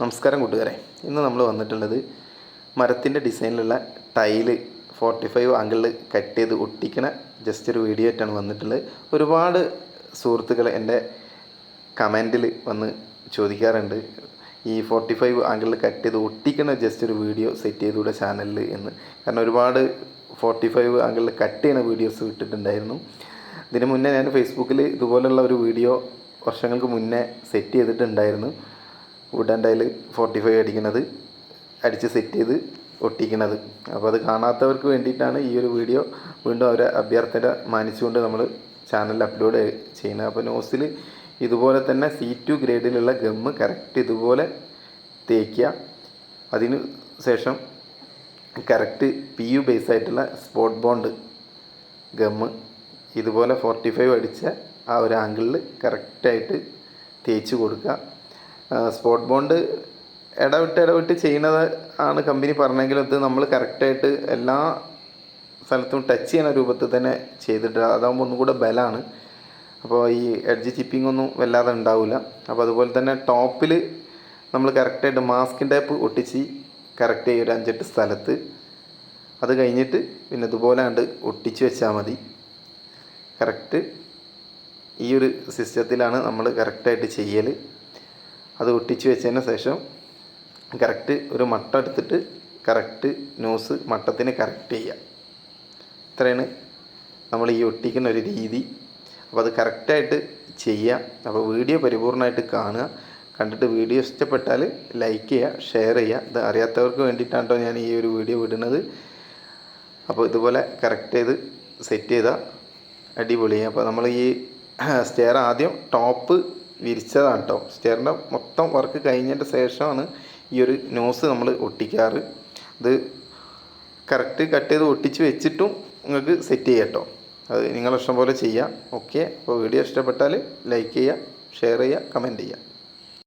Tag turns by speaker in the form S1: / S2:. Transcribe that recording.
S1: നമസ്കാരം കൂട്ടുകാരെ. ഇന്ന് നമ്മൾ വന്നിട്ടുള്ളത് മരത്തിന്റെ ഡിസൈനിലുള്ള ടൈൽ ഫോർട്ടി ഫൈവ് ആംഗിളിൽ കട്ട് ചെയ്ത് ഒട്ടിക്കണ ജസ്റ്റ് ഒരു വീഡിയോ ആയിട്ടാണ് വന്നിട്ടുള്ളത്. ഒരുപാട് സുഹൃത്തുക്കൾ എന്റെ കമന്റിൽ വന്ന് ചോദിക്കാറുണ്ട് ഈ ഫോർട്ടി ഫൈവ് ആംഗിളിൽ കട്ട് ചെയ്ത് ഒട്ടിക്കണ ജസ്റ്റ് ഒരു വീഡിയോ സെറ്റ് ചെയ്തുകൂടെ ചാനലിൽ എന്ന്. കാരണം ഒരുപാട് ഫോർട്ടി ഫൈവ് ആംഗിളിൽ കട്ട് ചെയ്യണ വീഡിയോസ് ഇട്ടിട്ടുണ്ടായിരുന്നു ഇതിന് മുന്നേ ഞാൻ ഫേസ്ബുക്കിൽ ഇതുപോലുള്ള ഒരു വീഡിയോ വർഷങ്ങൾക്ക് മുന്നേ സെറ്റ് ചെയ്തിട്ടുണ്ടായിരുന്നു. വുഡൻ ടൈൽ ഫോർട്ടി ഫൈവ് അടിക്കുന്നത് അടിച്ച് സെറ്റ് ചെയ്ത് ഒട്ടിക്കുന്നത് അപ്പോൾ അത് കാണാത്തവർക്ക് വേണ്ടിയിട്ടാണ് ഈ ഒരു വീഡിയോ വീണ്ടും അവരെ അഭ്യർത്ഥന മാനിച്ചുകൊണ്ട് നമ്മൾ ചാനലിൽ അപ്ലോഡ് ചെയ്യുന്നത്. അപ്പോൾ നോസിൽ ഇതുപോലെ തന്നെ സി ടു ഗ്രേഡിലുള്ള ഗമ്മ് കറക്റ്റ് ഇതുപോലെ തേക്കുക. അതിന് ശേഷം കറക്റ്റ് പി യു ബേസ് ആയിട്ടുള്ള സ്പോട്ട് ബോണ്ട് ഗമ്മ് ഇതുപോലെ ഫോർട്ടി ഫൈവ് അടിച്ച ആ ഒരു ആംഗിളിൽ കറക്റ്റായിട്ട് തേച്ച് കൊടുക്കുക. സ്പോട്ട് ബോണ്ട് ഇടവിട്ട് ഇടവിട്ട് ചെയ്യുന്നത് ആണ് കമ്പനി പറഞ്ഞെങ്കിലും ഇത് നമ്മൾ കറക്റ്റായിട്ട് എല്ലാ സ്ഥലത്തും ടച്ച് ചെയ്യുന്ന രൂപത്തിൽ തന്നെ ചെയ്തിട്ട് അതാകുമ്പോൾ ഒന്നും കൂടെ ബലമാണ്. അപ്പോൾ ഈ എഡ്ജ് ചിപ്പിംഗ് ഒന്നും വല്ലാതെ ഉണ്ടാവില്ല അപ്പോൾ അതുപോലെ തന്നെ ടോപ്പിൽ നമ്മൾ കറക്റ്റായിട്ട് മാസ്കിൻ ടൈപ്പ് ഒട്ടിച്ച് കറക്റ്റ് ചെയ്യും ഒരു അഞ്ചെട്ട് സ്ഥലത്ത്. അത് കഴിഞ്ഞിട്ട് പിന്നെ ഇതുപോലെ കണ്ട് ഒട്ടിച്ച് വെച്ചാൽ മതി. കറക്റ്റ് ഈ ഒരു സിസ്റ്റത്തിലാണ് നമ്മൾ കറക്റ്റായിട്ട് ചെയ്യൽ അത് ഒട്ടിച്ച് വെച്ചതിന് ശേഷം കറക്റ്റ് ഒരു മട്ട എടുത്തിട്ട് കറക്റ്റ് ന്യൂസ് മട്ടത്തിന് കറക്റ്റ് ചെയ്യുക. ഇത്രയാണ് നമ്മൾ ഈ ഒട്ടിക്കുന്ന ഒരു രീതി. അപ്പോൾ അത് കറക്റ്റായിട്ട് ചെയ്യുക. അപ്പോൾ വീഡിയോ പരിപൂർണമായിട്ട് കാണുക. കണ്ടിട്ട് വീഡിയോ ഇഷ്ടപ്പെട്ടാൽ ലൈക്ക് ചെയ്യുക ഷെയർ ചെയ്യുക. ഇത് അറിയാത്തവർക്ക് വേണ്ടിയിട്ടാണ് ഞാൻ ഈ ഒരു വീഡിയോ വിടുന്നത്. അപ്പോൾ ഇതുപോലെ കറക്റ്റ് ചെയ്ത് സെറ്റ് ചെയ്താൽ അടിപൊളിയാണ് അപ്പോൾ നമ്മൾ ഈ സ്റ്റെയർ ആദ്യം ടോപ്പ് വിരിച്ചതാണ് കേട്ടോ സ്റ്റെയറിന്റെ മൊത്തം വർക്ക് കഴിഞ്ഞതിന്റെ ശേഷമാണ് ഈ ഒരു നോസ് നമ്മൾ ഒട്ടിക്കാറ്. അത് കറക്റ്റ് കട്ട് ചെയ്ത് ഒട്ടിച്ച് വെച്ചിട്ടും നിങ്ങൾക്ക് സെറ്റ് ചെയ്യാം കേട്ടോ അത് നിങ്ങളിഷ്ടം പോലെ ചെയ്യാം. ഓക്കെ അപ്പോൾ വീഡിയോ ഇഷ്ടപ്പെട്ടാൽ ലൈക്ക് ചെയ്യുക ഷെയർ ചെയ്യുക കമന്റ് ചെയ്യുക